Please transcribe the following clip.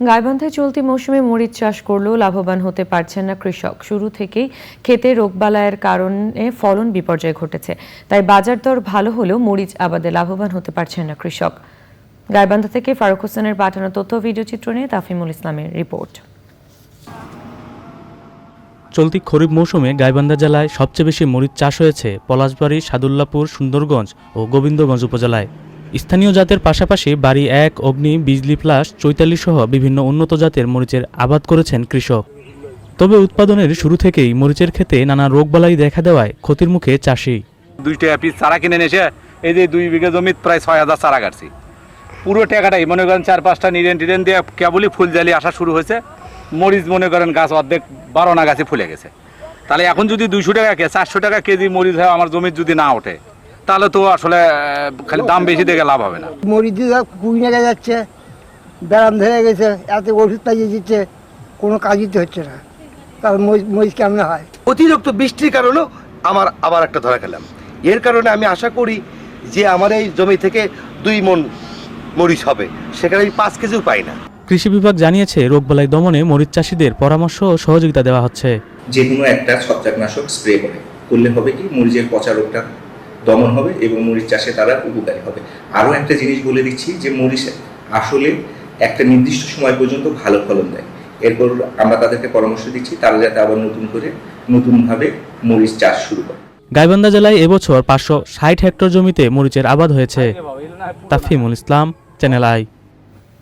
গাইবান্ধায় চলতি মৌসুমে মরিচ চাষ করলেও লাভবান হতে পারছেন না কৃষক। শুরু থেকেই খেতে রোগবালাইয়ের কারণে ফলন বিপর্যয় ঘটেছে। তাই বাজার দর ভালো হলেও মরিচ আবাদে লাভবান হতে পারছেন না কৃষক। গাইবান্ধা থেকে ফারুক হোসেনের পাঠানো তথ্য ভিডিও চিত্র নিয়ে তাফিমুল ইসলামের রিপোর্ট। চলতি খরিফ মৌসুমে গাইবান্ধা জেলায় সবচেয়ে বেশি মরিচ চাষ হয়েছে পলাশবাড়ি, সাদুল্লাপুর, সুন্দরগঞ্জ ও গোবিন্দগঞ্জ উপজেলায়। স্থানীয় জাতের পাশাপাশি বাড়ি এক, অগ্নি, বিজলি প্লাস চৈতালি সহ বিভিন্ন উন্নত জাতের মরিচের আবাদ করেছেন কৃষক। তবে উৎপাদনের শুরু থেকেই মরিচের ক্ষেতে নানা রোগবালাই দেখা দেওয়ায় ক্ষতির মুখে চাষি। দুই টাকা পিস চারা কিনে এসে এই যে দুই বিঘা জমিত প্রায় ছয় হাজার চারা কাটছি। পুরো টাকাটাই মনে করেন চার পাঁচটা নিরেন টিরেন দিয়ে কেবলই ফুল জালি আসা শুরু হয়েছে। মরিচ মনে করেন গাছ অর্ধেক বারো না গাছে ফুলে গেছে। তাহলে এখন যদি দুইশো টাকা চারশো টাকা কেজি মরিচ হয়, আমার জমির যদি না ওঠে তাহলে তো আসলে খালি দাম বেশি দেখে লাভ হবে না। মরিচ টাকা যাচ্ছে ব্যায়াম ধরে গেছে এত ওষুধ পাইয়ে দিচ্ছে কোনো কাজই তো হচ্ছে না। তার মরিচ কেমন হয়? অতিরিক্ত বৃষ্টির কারণেও আমার আবার একটা ধরা খেলাম। এর কারণে আমি আশা করি যে আমার এই জমি থেকে দুই মন মরিচ হবে। সেখানে আমি পাঁচ কেজিও পাই না। কৃষি বিভাগ জানিয়েছে রোগ রোগবালাই দমনে মরিচ চাষিদের পরামর্শ ও সহযোগিতা দেওয়া হচ্ছে। যে কোনো একটা ছত্রাকনাশক স্প্রে করে। করলে হবে কি? মরিচের পচা রোগটা দমন হবে এবং মরিচ চাষে তারা উপকারী হবে। আরও একটা জিনিস বলে দিচ্ছি যে মরিচ আসলে একটা নির্দিষ্ট সময় পর্যন্ত ভালো ফলন দেয়। এরপর আমরা তাদেরকে পরামর্শ দিচ্ছি, তারা যাতে আবার নতুন করে নতুনভাবে মরিচ চাষ শুরু করে। গাইবান্ধা জেলায় এবছর পাঁচশো ষাট হেক্টর জমিতে মরিচের আবাদ হয়েছে। Tafimul Islam, Channel I.